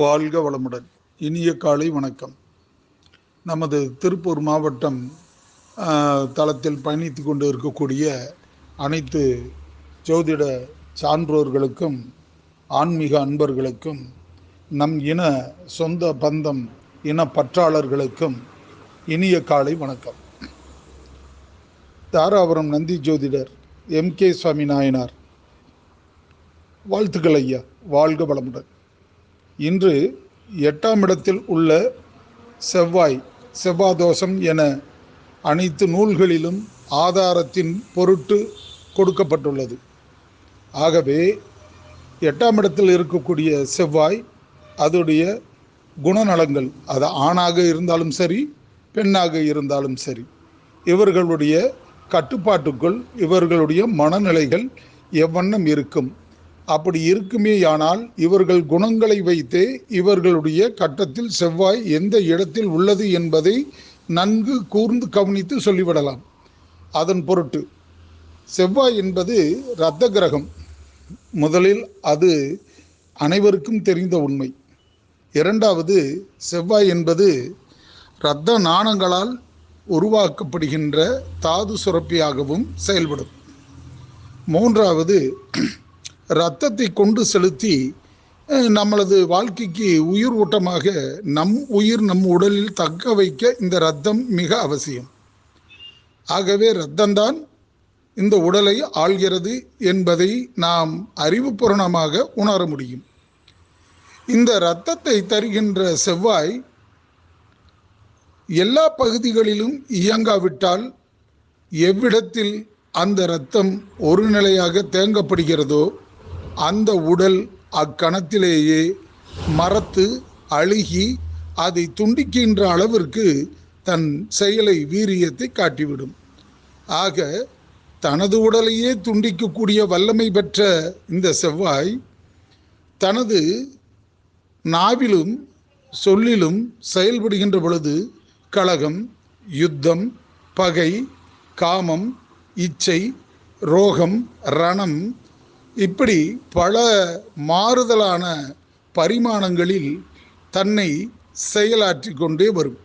வாழ்க வளமுடன். இனிய காலை வணக்கம். நமது திருப்பூர் மாவட்டம் தளத்தில் பயணித்து கொண்டு இருக்கக்கூடிய அனைத்து ஜோதிட சான்றோர்களுக்கும் ஆன்மீக அன்பர்களுக்கும் நம் இன சொந்த பந்தம் இன பற்றாளர்களுக்கும் இனிய காலை வணக்கம். தாராபுரம் நந்தி ஜோதிடர் எம் கே சுவாமி நாயனார் வாழ்த்துக்கள் ஐயா. வாழ்க வளமுடன். இன்று எட்டாம் இடத்தில் உள்ள செவ்வாய் செவ்வாதோஷம் என அனைத்து நூல்களிலும் ஆதாரத்தின் பொருட்டு கொடுக்கப்பட்டுள்ளது. ஆகவே எட்டாம் இடத்தில் இருக்கக்கூடிய செவ்வாய் அதோடைய குணநலங்கள் அது ஆணாக இருந்தாலும் சரி பெண்ணாக இருந்தாலும் சரி இவர்களுடைய கட்டுப்பாட்டுக்குள் இவர்களுடைய மனநிலைகள் எவ்வண்ணம் இருக்கும். அப்படி இருக்குமேயானால் இவர்கள் குணங்களை வைத்தே இவர்களுடைய கட்டத்தில் செவ்வாய் எந்த இடத்தில் உள்ளது என்பதை நன்கு கூர்ந்து கவனித்து சொல்லிவிடலாம். அதன் பொருட்டு செவ்வாய் என்பது இரத்த கிரகம். முதலில் அது அனைவருக்கும் தெரிந்த உண்மை. இரண்டாவது செவ்வாய் என்பது இரத்த நாணங்களால் உருவாக்கப்படுகின்ற தாது சுரப்பியாகவும் செயல்படும். மூன்றாவது இரத்தத்தை கொண்டு செலுத்தி நம்மளது வாழ்க்கைக்கு உயிர் ஊட்டமாக நம் உயிர் நம் உடலில் தக்க வைக்க இந்த இரத்தம் மிக அவசியம். ஆகவே இரத்தம்தான் இந்த உடலை ஆள்கிறது என்பதை நாம் அறிவுபூர்ணமாக உணர முடியும். இந்த இரத்தத்தை தருகின்ற செவ்வாய் எல்லா பகுதிகளிலும் இயங்காவிட்டால் எவ்விடத்தில் அந்த இரத்தம் ஒரு நிலையாக தேங்கப்படுகிறதோ அந்த உடல் அக்கணத்திலேயே மரத்து அழுகி அதை துண்டிக்கின்ற அளவிற்கு தன் செயலை வீரியத்தை காட்டிவிடும். ஆக தனது உடலையே துண்டிக்கக்கூடிய வல்லமை பெற்ற இந்த செவ்வாய் தனது நாவிலும் சொல்லிலும் செயல்படுகின்ற பொழுது கலகம் யுத்தம் பகை காமம் இச்சை ரோகம் ரணம் இப்படி பல மாறுதலான பரிமாணங்களில் தன்னை செயலாற்றி கொண்டே வரும்.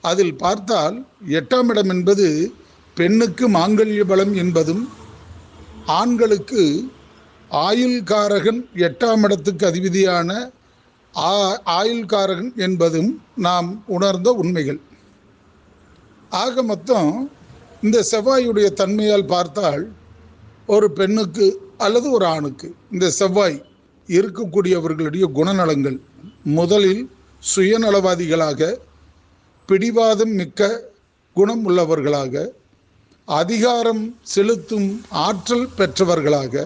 அதில் பார்த்தால் எட்டாம் இடம் என்பது பெண்ணுக்கு மாங்கல்ய பலம் என்பதும் ஆண்களுக்கு ஆயுள்காரகன் எட்டாம் இடத்துக்கு அதிபதியான ஆ- ஆயுள்காரகன் என்பதும் நாம் உணர்ந்த உண்மைகள். ஆக மொத்தம் இந்த செவ்வாயுடைய தன்மையால் பார்த்தால் ஒரு பெண்ணுக்கு அல்லது ஒரு ஆணுக்கு. இந்த செவ்வாய் இருக்கக்கூடியவர்களுடைய குணநலங்கள். முதலில் சுயநலவாதிகளாக பிடிவாதம் மிக்க குணம் உள்ளவர்களாக அதிகாரம் செலுத்தும் ஆற்றல் பெற்றவர்களாக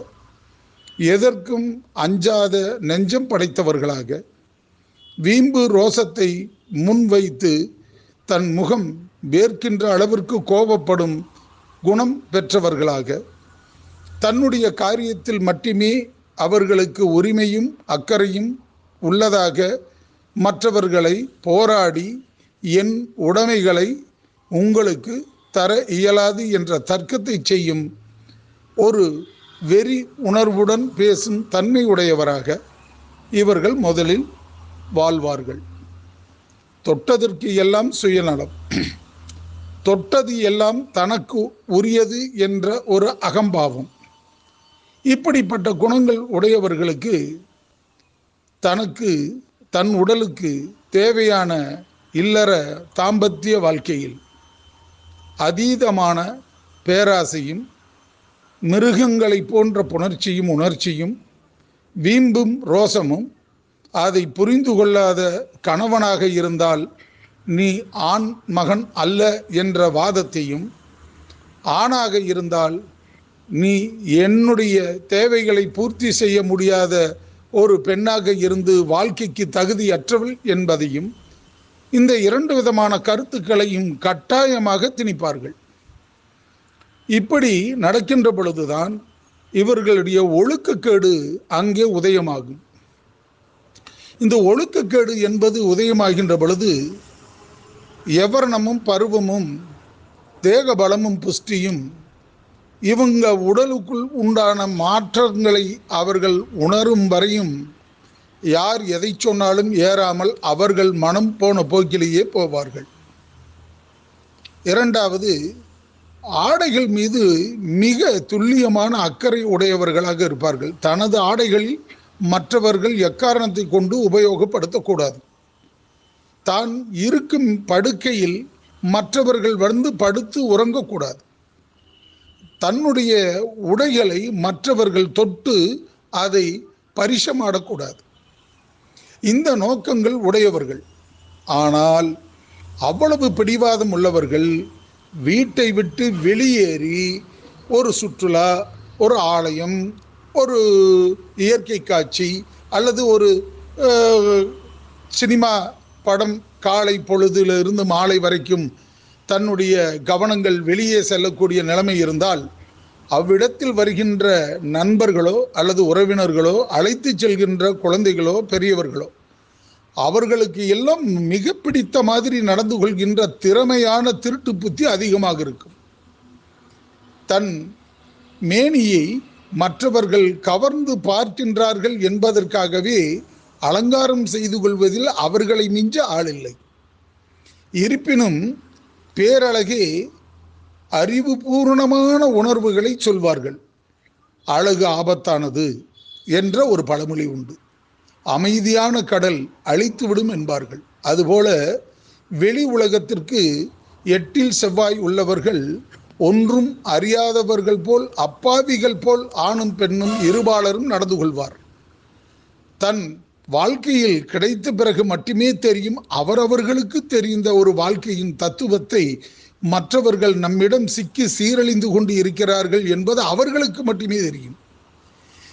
எதற்கும் அஞ்சாத நெஞ்சம் படைத்தவர்களாக வீம்பு ரோசத்தை முன்வைத்து தன் முகம் வேர்க்கின்ற அளவிற்கு கோபப்படும் குணம் பெற்றவர்களாக தன்னுடைய காரியத்தில் மட்டுமே அவர்களுக்கு உரிமையும் அக்கறையும் உள்ளதாக மற்றவர்களை போராடி என் உடைமைகளை உங்களுக்கு தர இயலாது என்ற தர்க்கத்தை செய்யும் ஒரு வெறி உணர்வுடன் பேசும் தன்மை உடையவராக இவர்கள் முதலில் வாழ்வார்கள். தொட்டதற்கு எல்லாம் சுயநலம். தொட்டது எல்லாம் தனக்கு உரியது என்ற ஒரு அகம்பாவம். இப்படிப்பட்ட குணங்கள் உடையவர்களுக்கு தனக்கு தன் உடலுக்கு தேவையான இல்லற தாம்பத்திய வாழ்க்கையில் அதீதமான பேராசையும் மிருகங்களை போன்ற புணர்ச்சியும் உணர்ச்சியும் வீம்பும் ரோசமும் அதை புரிந்து கொள்ளாத கணவனாக இருந்தால் நீ ஆண் மகன் அல்ல என்ற வாதத்தையும் ஆணாக இருந்தால் நீ என்னுடைய தேவைகளை பூர்த்தி செய்ய முடியாத ஒரு பெண்ணாக இருந்து வாழ்க்கைக்கு தகுதியற்றவள் என்பதையும் இந்த இரண்டு விதமான கருத்துக்களையும் கட்டாயமாக திணிப்பார்கள். இப்படி நடக்கின்ற பொழுதுதான் இவர்களுடைய ஒழுக்கக்கேடு அங்கே உதயமாகும். இந்த ஒழுக்கக்கேடு என்பது உதயமாகின்ற பொழுது எவர்ணமும் பருவமும் தேக பலமும் புஷ்டியும் இவங்க உடலுக்குள் உண்டான மாற்றங்களை அவர்கள் உணரும் வரையும் யார் எதை சொன்னாலும் ஏறாமல் அவர்கள் மனம் போன போக்கிலேயே போவார்கள். இரண்டாவது ஆடைகள் மீது மிக துல்லியமான அக்கறை உடையவர்களாக இருப்பார்கள். தனது ஆடைகளில் மற்றவர்கள் எக்காரணத்தை கொண்டு உபயோகப்படுத்தக்கூடாது தான் இருக்கும் படுக்கையில் மற்றவர்கள் வந்து படுத்து உறங்கக்கூடாது தன்னுடைய உடைகளை மற்றவர்கள் தொட்டு அதை பரிசமாடக்கூடாது. இந்த நோக்கங்கள் உடையவர்கள். ஆனால் அவ்வளவு பிடிவாதம் உள்ளவர்கள் வீட்டை விட்டு வெளியேறி ஒரு சுற்றுலா ஒரு ஆலயம் ஒரு இயற்கை காட்சி அல்லது ஒரு சினிமா படம் காலை பொழுதிலிருந்து மாலை வரைக்கும் தன்னுடைய கவனங்கள் வெளியே செல்லக்கூடிய நிலைமை இருந்தால் அவ்விடத்தில் வருகின்ற நண்பர்களோ அல்லது உறவினர்களோ அழைத்து செல்கின்ற குழந்தைகளோ பெரியவர்களோ அவர்களுக்கு எல்லாம் மிக பிடித்த மாதிரி நடந்து கொள்கின்ற திறமையான திருட்டு புத்தி அதிகமாக இருக்கும். தன் மேனியை மற்றவர்கள் கவர்ந்து பார்க்கின்றார்கள் என்பதற்காகவே அலங்காரம் செய்து கொள்வதில் அவர்களை மிஞ்ச ஆளில்லை இருப்பினும் பேரழகே அறிவுபூர்ணமான உணர்வுகளை சொல்வார்கள். அழகு ஆபத்தானது என்ற ஒரு பழமொழி உண்டு. அமைதியான கடல் அழித்துவிடும் என்பார்கள். அதுபோல வெளி உலகத்திற்கு எட்டில் செவ்வாய் உள்ளவர்கள் ஒன்றும் அறியாதவர்கள் போல் அப்பாவிகள் போல் ஆணும் பெண்ணும் இருபாலரும் நடந்து கொள்வார். தன் வாழ்க்கையில் கிடைத்த பிறகு மட்டுமே தெரியும் அவரவர்களுக்கு தெரிந்த ஒரு வாழ்க்கையின் தத்துவத்தை மற்றவர்கள் நம்மிடம் சிக்கி சீரழிந்து கொண்டு இருக்கிறார்கள் என்பது அவர்களுக்கு மட்டுமே தெரியும்.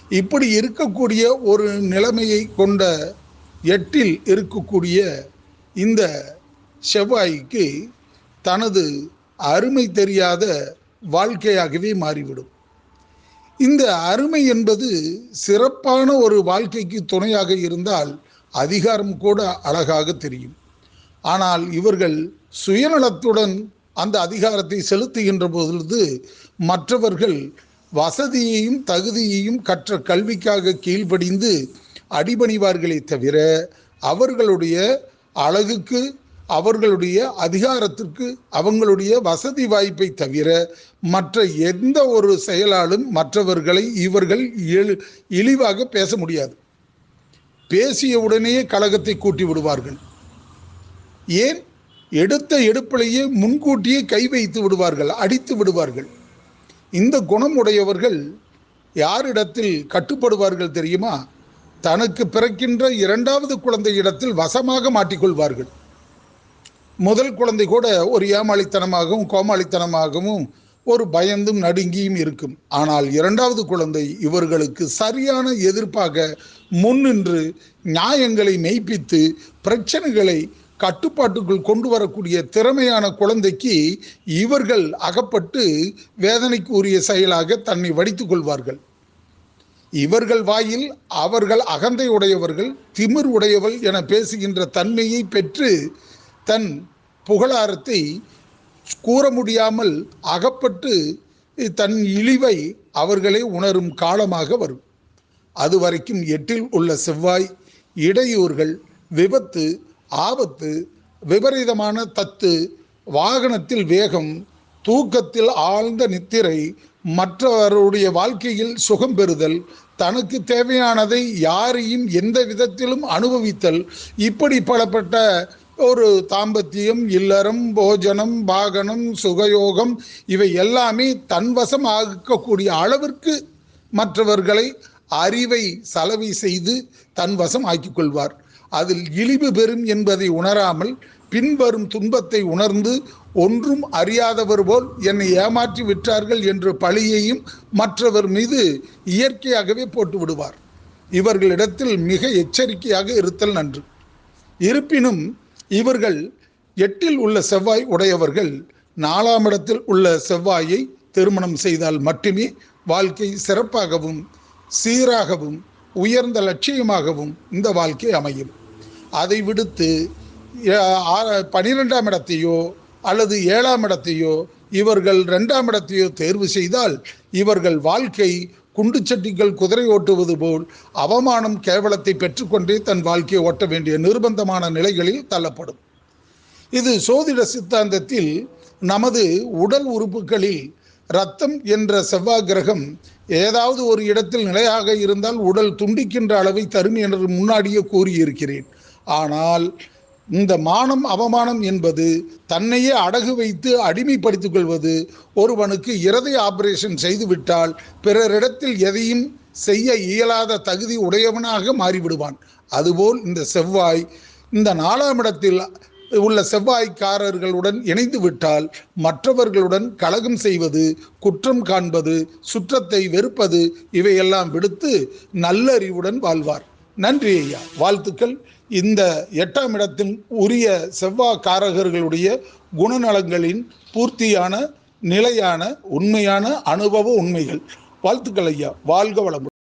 இப்படி இருக்கக்கூடிய ஒரு நிலைமையை கொண்ட எட்டில் இருக்கக்கூடிய இந்த செவ்வாய்க்கு தனது அருமை தெரியாத வாழ்க்கையாகவே மாறிவிடும். இந்த அருமை என்பது சிறப்பான ஒரு வாழ்க்கைக்கு துணையாக இருந்தால் அதிகாரம் கூட அழகாக தெரியும். ஆனால் இவர்கள் சுயநலத்துடன் அந்த அதிகாரத்தை செலுத்துகின்ற பொழுது மற்றவர்கள் வசதியையும் தகுதியையும் கற்ற கல்விக்காக கீழ்ப்படிந்து அடிபணிவார்களே தவிர அவர்களுடைய அழகுக்கு அவர்களுடைய அதிகாரத்திற்கு அவங்களுடைய வசதி வாய்ப்பை தவிர மற்ற எந்த ஒரு செயலாலும் மற்றவர்களை இவர்கள் எழு இழிவாக பேச முடியாது. பேசியவுடனேயே கழகத்தை கூட்டி விடுவார்கள். ஏன்? எடுத்த எடுப்பிலேயே முன்கூட்டியே கை வைத்து விடுவார்கள் அடித்து விடுவார்கள். இந்த குணம் உடையவர்கள் யாரிடத்தில் கட்டுப்படுவார்கள் தெரியுமா? தனக்கு பிறக்கின்ற இரண்டாவது குழந்தை இடத்தில் வசமாக மாட்டிக்கொள்வார்கள். முதல் குழந்தை கூட ஒரு ஏமாளித்தனமாகவும் கோமாளித்தனமாகவும் ஒரு பயந்தும் நடுங்கியும் இருக்கும். ஆனால் இரண்டாவது குழந்தை இவர்களுக்கு சரியான எதிர்ப்பாக முன்னின்று நியாயங்களை மெய்ப்பித்து பிரச்சனைகளை கட்டுப்பாட்டுக்குள் கொண்டு வரக்கூடிய திறமையான குழந்தைக்கு இவர்கள் அகப்பட்டு வேதனைக்கு உரிய செயலாக தன்னை வடித்து கொள்வார்கள். இவர்கள் வாயில் அவர்கள் அகந்தை உடையவர்கள் திமிர் உடையவள் என பேசுகின்ற தன்மையை பெற்று தன் புகழாரத்தை கூற முடியாமல் அகப்பட்டு தன் இழிவை அவர்களே உணரும் காலமாக வரும். அது வரைக்கும் எட்டில் உள்ள செவ்வாய் இடையூறுகள் விபத்து ஆபத்து விபரீதமான தத்து வாகனத்தில் வேகம் தூக்கத்தில் ஆழ்ந்த நித்திரை மற்றவருடைய வாழ்க்கையில் சுகம் பெறுதல் தனக்கு தேவையானதை யாரையும் எந்த விதத்திலும் அனுபவித்தல் இப்படி பலப்பட்ட ஒரு தாம்பத்தியம் இல்லறம் போஜனம் பாகனம் சுகயோகம் இவை எல்லாமே தன்வசம் ஆகக்கூடிய அளவிற்கு மற்றவர்களை அறிவை சலவை செய்து தன்வசம் ஆக்கிக் கொள்வார். அதில் இழிவு பெறும் என்பதை உணராமல் பின்வரும் துன்பத்தை உணர்ந்து ஒன்றும் அறியாதவர் போல் என்னை ஏமாற்றி விட்டார்கள் என்ற பழியையும் மற்றவர் மீது இயற்கையாகவே போட்டு விடுவார். இவர்களிடத்தில் மிக எச்சரிக்கையாக இருத்தல் நன்று. இருப்பினும் இவர்கள் எட்டில் உள்ள செவ்வாய் உடையவர்கள் நாலாம் இடத்தில் உள்ள செவ்வாயை திருமணம் செய்தால் மட்டுமே வாழ்க்கை சிறப்பாகவும் சீராகவும் உயர்ந்த லட்சியமாகவும் இந்த வாழ்க்கை அமையும். அதை விடுத்து பனிரெண்டாம் இடத்தையோ அல்லது ஏழாம் இடத்தையோ இவர்கள் ரெண்டாம் இடத்தையோ தேர்வு செய்தால் இவர்கள் வாழ்க்கை குண்டு சட்டிகள் குதிரை ஓட்டுவது போல் அவமானம் கேவலத்தை பெற்றுக்கொண்டே தன் வாழ்க்கையை ஓட்ட வேண்டிய நிர்பந்தமான நிலைகளில் தள்ளப்படும். இது சோதிட சித்தாந்தத்தில் நமது உடல் உறுப்புகளில் ரத்தம் என்ற செவ்வாய் கிரகம் ஏதாவது ஒரு இடத்தில் நிலையாக இருந்தால் உடல் துண்டிக்கின்ற அளவை தரும் என்று முன்னாடியே கூறியிருக்கிறேன். ஆனால் இந்த மானம் அவமானம் என்பது தன்னையே அடகு வைத்து அடிமைப்படுத்திக் கொள்வது. ஒருவனுக்கு இருதய ஆபரேஷன் செய்துவிட்டால் பிறரிடத்தில் எதையும் செய்ய இயலாத தகுதி உடையவனாக மாறிவிடுவான். அதுபோல் இந்த செவ்வாய் இந்த நாலாம் இடத்தில் உள்ள செவ்வாய்க்காரர்களுடன் இணைந்து விட்டால் மற்றவர்களுடன் கலகம் செய்வது குற்றம் காண்பது சுற்றத்தை வெறுப்பது இவையெல்லாம் விடுத்து நல்லறிவுடன் வாழ்வார். நன்றி ஐயா. வாழ்த்துக்கள். இந்த எட்டாம் இடத்தின் உரிய செவ்வாய்க்காரர்களுடைய குணநலங்களின் பூர்த்தியான நிலையான உண்மையான அனுபவ உண்மைகள். வாழ்த்துக்கள் ஐயா. வாழ்க வளமுடன்.